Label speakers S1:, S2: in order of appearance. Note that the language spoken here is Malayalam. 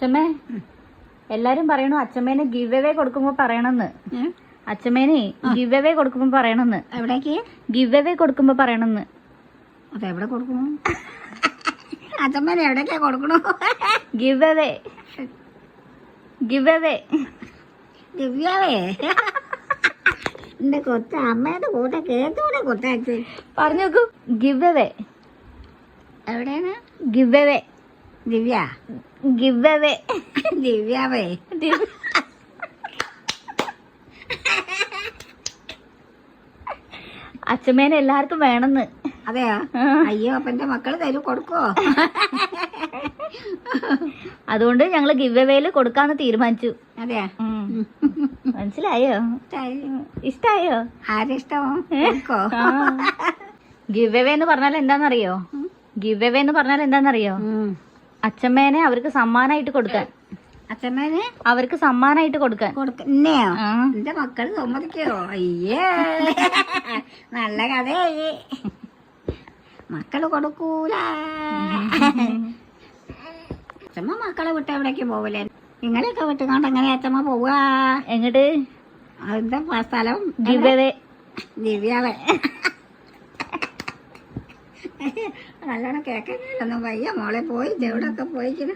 S1: അച്ഛമ്മേ എല്ലാരും പറയണു അച്ഛമ്മേനെ ഗിവ് അവേ കൊടുക്കുമ്പോ പറയണെന്ന്.
S2: ഏ?
S1: അച്ഛമ്മേനെ ഗിവ് അവേ കൊടുക്കുമ്പോ പറയണെന്ന്.
S2: എവിടേക്ക്?
S1: ഗിവ് അവേ കൊടുക്കുമ്പോ പറയണെന്ന്.
S2: അപ്പൊ എവിടെ കൊടുക്കണു അച്ഛമ്മേനെ എവിടേക്കാ കൊടുക്കണു?
S1: ഗിവ് അവേ ഗിവ് അവേ
S2: ദിവ്യാവേ എന്റെ കൊച്ച അമ്മയുടെ കൂടെ കേട്ടൂടെ കൊച്ചാച്ച്.
S1: പറഞ്ഞു നോക്കൂ. ഗിവ് അവേ
S2: എവിടെയാണ്
S1: give away
S2: Divya.
S1: Give away
S2: ദിവ്യാവേ
S1: അച്ഛമ്മേനെ എല്ലാവർക്കും വേണമെന്ന്.
S2: അതെയാ? അയ്യോ അപ്പൊ എന്റെ മക്കൾ തരും കൊടുക്കോ
S1: അതുകൊണ്ട് ഞങ്ങൾ ഗിവ് അവേയിൽ കൊടുക്കാന്ന് തീരുമാനിച്ചു.
S2: അതെയാ?
S1: മനസ്സിലായോ. ഇഷ്ടായോ?
S2: ആരിഷ്ടമോ?
S1: ഗിവ് അവേ എന്ന് പറഞ്ഞാൽ എന്താണെന്നറിയോ ഗിവ് അവേ എന്ന് പറഞ്ഞാൽ എന്താണെന്നറിയോ. അച്ഛമ്മേനെ അവർക്ക് സമ്മാനായിട്ട് കൊടുക്കാൻ.
S2: അച്ഛമ്മേനെ
S1: അവർക്ക് സമ്മാനായിട്ട് കൊടുക്കാൻ.
S2: കൊടുക്ക എന്നെയോ
S1: ആ.
S2: എന്റെ മക്കൾ സമ്മതിക്കോ? അയ്യേ. നല്ല കഥയായി മക്കൾ കൊടുക്കൂല. അച്ഛമ്മ മക്കളെ വിട്ട് എവിടേക്ക് പോവില്ലേ നിങ്ങളെയൊക്കെ വിട്ടുകൊണ്ട് എങ്ങനെ അച്ഛമ്മ പോവുക?
S1: എങ്ങോട്ട്?
S2: എന്താ സ്ഥലം?
S1: Give away
S2: ദിവ്യാവേ. നല്ലോണം കേൾക്കാനൊന്നും വയ്യ. മോളെ പോയി എവിടെയൊക്കെ പോയിക്കുന്നു